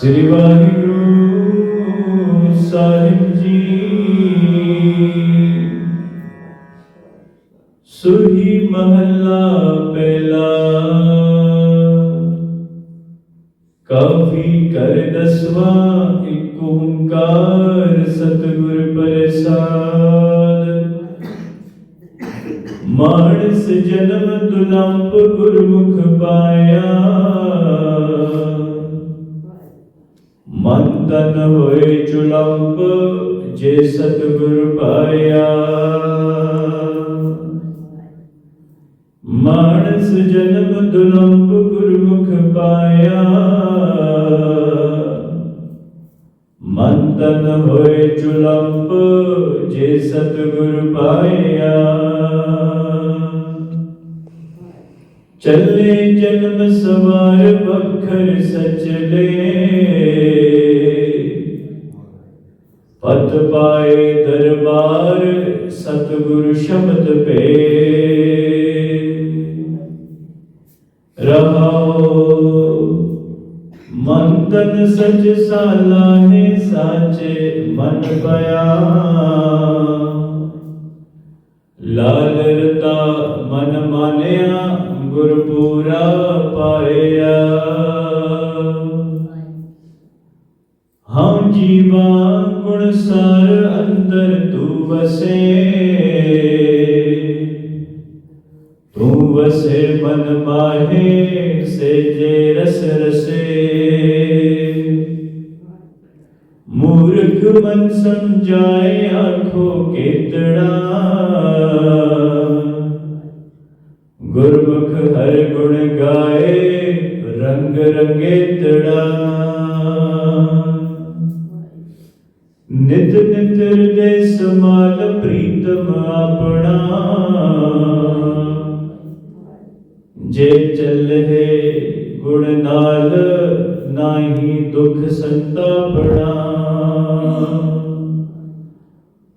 ਸ੍ਰੀ ਵਾਹਿਗੁਰੂ ਸਾਹਿਬ ਜੀ। ਸੁਹੀ ਮਹੱਲਾ ਪਹਿਲਾ। ਕਾਫੀ ਕਰ ਦਸਵਾ, ਇੱਕ ਓੰਕਾਰ ਸਤਿਗੁਰ ਪ੍ਰਸਾਦ। ਮਾਨਸ ਜਨਮ ਦੁਲੰਭ ਗੁਰਮੁਖ ਪਾਇਆ। ਤਨ ਹੋਏ ਚੁਲੰਬ, ਜੇ ਸਤਿਗੁਰ ਪਾਇਆ। ਮਾਨਸ ਜਨਮ ਦੁਲੰਭ ਗੁਰਮੁਖ ਪਾਇਆ। ਮਨ ਤਨ ਹੋਏ ਚੁਲੰਬ, ਜੇ ਸਤਿਗੁਰ ਪਾਇਆ। ਚੱਲੇ ਜਨਮ ਸਵਾਰ ਬਖਰ ਸਚਲੇ ਪਤ ਪਾਏ ਦਰਬਾਰ ਸਤਿਗੁਰ ਸ਼ਬਦ ਪੇ। ਰਹਾਓ, ਮਨ ਤਨ ਸਚ ਸਾਲਾਹੇ ਸਾਚੇ ਮਨ ਪਿਆ। ਲਾਲ ਰਤਾ ਮਨ ਮਾਨਿਆ ਗੁਰਪੂਰਾ ਪਾਇਆ। ਜੀਵਾ ਗੁਣ ਸਾਰ ਅੰਦਰ ਤੂੰ ਵਸੇ। ਤੂੰ ਵਸੇ ਮਨ ਮਾਹੇ ਸੇਜੇ ਰਸ ਰਸੇ। ਮੂਰਖ ਮਨ ਸਮਝਾਏ ਆਖੋ ਕੇਤੜਾ। ਗੁਰਮੁਖ ਹਰ ਗੁਣ ਗਾਏ ਰੰਗ ਰੰਗੇ ਤੜਾ। ਨਿਤ ਨਿਤ ਹਿਰਦੇ ਸਮਾਲ ਪ੍ਰੀਤਮ ਆਪਣਾ। ਜੇ ਚੱਲੇ ਗੁਣ ਨਾਲ ਨਾਹੀ ਦੁਖ ਸੰਤਾਪਣਾ।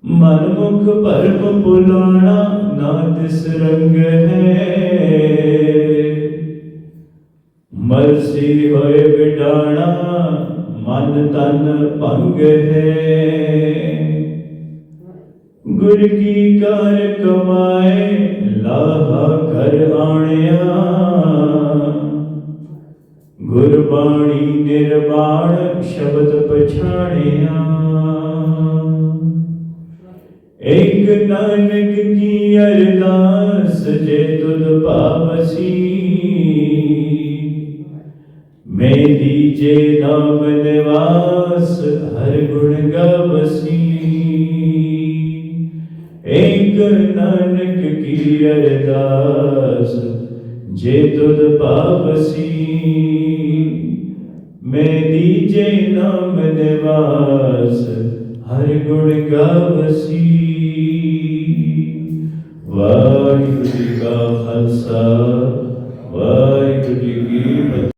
ਮਨ ਮੁਖ ਭਰਮ ਬੁਲਾਣਾ ਨਾ ਤਿਸ ਰੰਗ ਹੈ। ਮਰਸੀ ਹੋਏ ਵਿਡਾਣਾ ਮਨ ਤਨ ਭੰਗ ਹੈ। ਗੁਰ ਕੀ ਕਾਰ ਕਮਾਏ, ਲਾਹਾ ਕਰ ਆਣਿਆ। ਗੁਰਬਾਣੀ ਨਿਰਵਾਣ, ਸ਼ਬਦ ਪਛਾਣਿਆ। ਇੱਕ ਨਾਨਕ ਕੀ ਅਰਦਾਸ, ਜੇ ਤੁਧ ਪਾਵਸੀ ਮੇਰੀ ਜੇ ਨਾਮ ਨਿਵਾਸ ਹਰ ਗੁਣ ਗਵਸੀ ਇੱਕ ਨਾਨਕ ਕੀ ਅਰਦਾਸ ਜੇ ਤੁਧ ਪਾਵਸੀ ਮੇਰੀ ਜੇ ਨਾਮ ਨਿਵਾਸ ਹਰ ਗੁਣ ਗਵਸੀ ਵਾਹਿਗੁਰੂ ਜੀ ਕਾ ਖਾਲਸਾ